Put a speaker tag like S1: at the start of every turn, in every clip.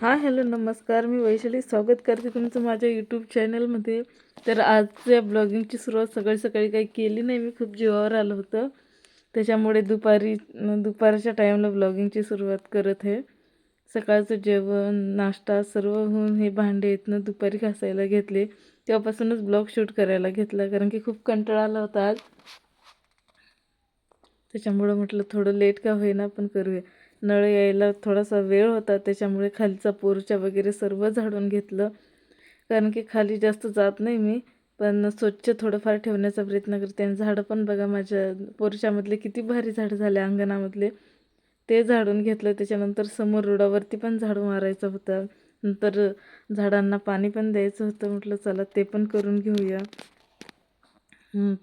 S1: हां हॅलो नमस्कार. मी वैशाली स्वागत करते तुमचं माझ्या यूट्यूब चॅनलमध्ये तर आजच्या ब्लॉगिंगची सुरुवात सकाळी सकाळी काही केली नाही. मी खूप जीवावर आलं होतं. त्याच्यामुळे दुपारी दुपारच्या टाईमला ब्लॉगिंगची सुरुवात करत आहे. सकाळचं जेवण नाश्ता सर्व होऊन हे भांडे इथनं दुपारी घासायला घेतले. तेव्हापासूनच ब्लॉग शूट करायला घेतला कारण की खूप कंटाळा आला होता आज. त्याच्यामुळं म्हटलं थोडं लेट का होईना पण करूया. नळ यायला थोडासा वेळ होता त्याच्यामुळे खालचा पोरच्या वगैरे सर्व झाडून घेतलं. कारण की खाली जास्त जात नाही मी पण स्वच्छ थोडंफार ठेवण्याचा प्रयत्न करते. आणि झाडं पण बघा माझ्या पोरच्यामधले किती भारी झाडं झाले अंगणामधले. ते झाडून घेतलं त्याच्यानंतर समोर रोडावरती पण झाडू मारायचं होतं. नंतर झाडांना पाणी पण द्यायचं होतं म्हटलं चला ते पण करून घेऊया.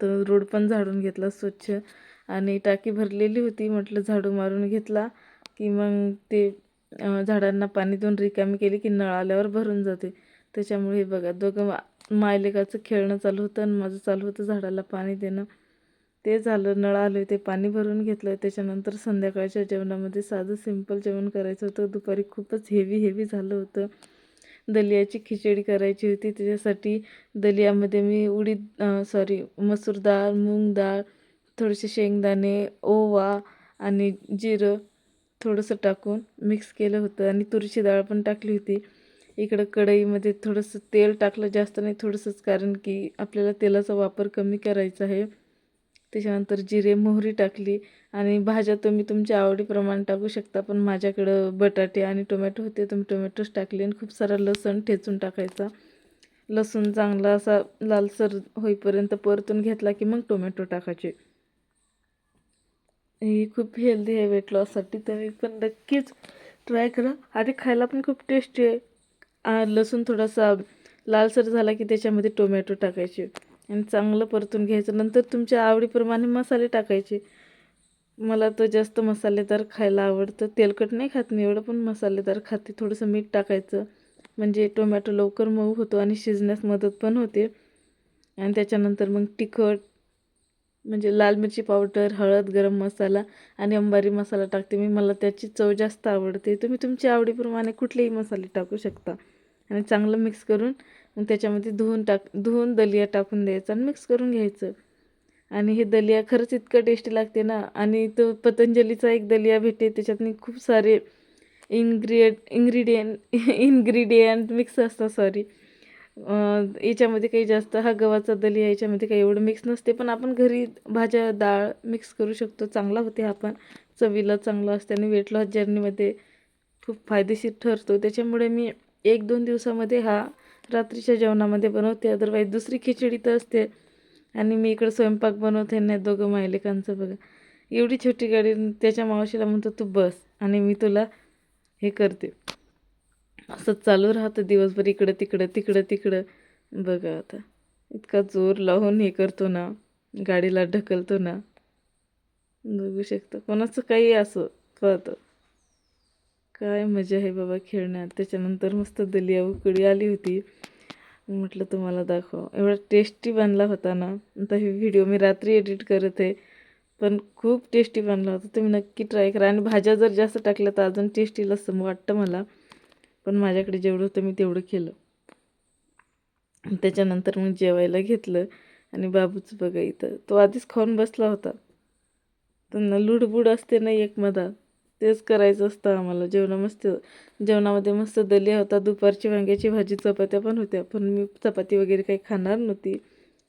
S1: तर रोड पण झाडून घेतला स्वच्छ. आणि टाकी भरलेली होती म्हटलं झाडू मारून घेतला. की मग ते झाडांना पाणी देऊन रिकामी केली की नळ आल्यावर भरून जाते. त्याच्यामुळे हे बघा दोघं मायलेकाचं खेळणं चालू होतं आणि माझं चालू होतं झाडाला पाणी देणं. ते झालं नळ आले ते पाणी भरून घेतलं. त्याच्यानंतर संध्याकाळच्या जेवणामध्ये साधं सिंपल जेवण करायचं होतं. दुपारी खूपच हेवी हेवी झालं होतं. दलियाची खिचडी करायची होती. त्याच्यासाठी दलियामध्ये मी उडीद सॉरी मसूर डाळ मूग डाळ थोडेसे शेंगदाणे ओवा आणि जिरं थोडंसं टाकून मिक्स केलं होतं आणि तुरीची डाळ पण टाकली होती. इकडं कढईमध्ये थोडंसं तेल टाकलं जास्त नाही थोडंसंच कारण की आपल्याला तेलाचा वापर कमी करायचा आहे. त्याच्यानंतर जिरे मोहरी टाकली आणि भाज्या तुम्ही तुमच्या आवडीप्रमाणे टाकू शकता पण माझ्याकडं बटाटे आणि टोमॅटो होते तुम्ही टोमॅटोच टाकले आणि खूप सारा लसूण ठेचून टाकायचा. लसूण चांगला असा लालसर होईपर्यंत परतून घेतला की मग टोमॅटो टाकायचे. ही खूप हेल्दी आहे वेट लॉससाठी तुम्ही पण नक्कीच ट्राय करा. आणि खायला पण खूप टेस्टी आहे. लसूण थोडासा लालसर झाला की त्याच्यामध्ये टोमॅटो टाकायचे. आणि चांगलं परतून घ्यायचं. नंतर तुमच्या आवडीप्रमाणे मसाले टाकायचे. मला तर जास्त मसालेदार खायला आवडतं. तेलकट नाही खात मी एवढं पण मसालेदार खाते. थोडंसं मीठ टाकायचं. म्हणजे टोमॅटो लवकर मऊ होतो आणि शिजण्यास मदत पण होते. आणि त्याच्यानंतर मग तिखट म्हणजे लाल मिरची पावडर हळद गरम मसाला आणि अंबारी मसाला टाकते. मी मला त्याची चव जास्त आवडते. तुम्ही तुमच्या आवडीप्रमाणे कुठलेही मसाले टाकू शकता. आणि चांगलं मिक्स करून मग त्याच्यामध्ये धुवून टाक धुवून दलिया टाकून द्यायचं आणि मिक्स करून घ्यायचं. आणि हे दलिया खरंच इतकं टेस्टी लागते ना. आणि तो पतंजलीचा एक दलिया भेटे त्याच्यातनी खूप सारे इन्ग्रिएट इन्ग्रिडियंट इन्ग्रिडियंट मिक्स असतात सॉरी याच्यामध्ये काही जास्त हा गव्हाचा दलिया याच्यामध्ये काही एवढं मिक्स नसते पण आपण घरी भाज्या डाळ मिक्स करू शकतो. चांगला होते हा पण चवीला चांगला असते आणि वेट लॉस जर्नीमध्ये खूप फायदेशीर ठरतो. त्याच्यामुळे मी एक दोन दिवसामध्ये हा रात्रीच्या जेवणामध्ये बनवते. अदरवाईज दुसरी खिचडी तर असते. आणि मी इकडं स्वयंपाक बनवते नाही दोघं मायलेकांचं बघा. एवढी छोटी गाडी त्याच्या मावशीला म्हणतो तू बस आणि मी तुला हे करते. असं चालू राहतं दिवसभर इकडं तिकडं तिकडं तिकडं. बघा आता. इतका जोर लावून हे करतो ना. गाडीला ढकलतो ना. बघू शकता. कोणाचं काही असं कळतं. काय मजा आहे बाबा खेळण्यात. त्याच्यानंतर मस्त दलिया उकडी आली होती. म्हटलं तुम्हाला दाखवा. एवढा टेस्टी बनला होता ना. आता हे व्हिडिओ मी रात्री एडिट करत आहे. पण खूप टेस्टी बनला होता. तुम्ही नक्की ट्राय करा. आणि भाज्या जर जास्त टाकल्या तर अजून टेस्टी असं वाटतं मला. पण माझ्याकडे जेवढं होतं मी तेवढं केलं. त्याच्यानंतर मग जेवायला घेतलं आणि बाबूचं बघा इथं. तो आधीच खाऊन बसला होता. त्यांना लुडबुड असते ना एक मधा तेच करायचं असतं आम्हाला. जेवणा मस्त जेवणामध्ये मस्त दलिया होता. दुपारची वांग्याची भाजी चपात्या पण होत्या. पण मी चपाती वगैरे काही खाणार नव्हती.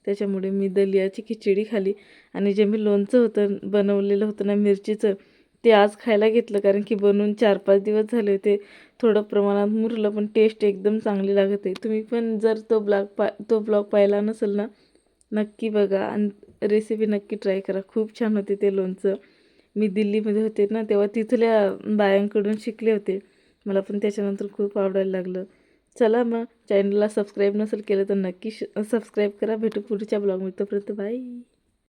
S1: त्याच्यामुळे मी दलियाची खिचडी खाली आणि जे मी लोणचं होतं बनवलेलं होतं ना मिरचीचं ते आज खायला घेतलं कारण की बनवून चार पाच दिवस झाले होते. थोडं प्रमाणात मुरलं पण टेस्ट एकदम चांगली लागत आहे. तुम्ही पण जर तो ब्लॉग पा तो ब्लॉग पाहिला नसेल ना नक्की बघा. आणि रेसिपी नक्की ट्राय करा. खूप छान होते ते लोणचं. मी दिल्लीमध्ये होते ना तेव्हा तिथल्या बायांकडून शिकले होते. मला पण त्याच्यानंतर खूप आवडायला लागलं. चला मग चॅनलला सबस्क्राईब नसेल केलं तर नक्की सबस्क्राईब करा. भेटू पुढच्या ब्लॉगमध्ये. तोपर्यंत बाय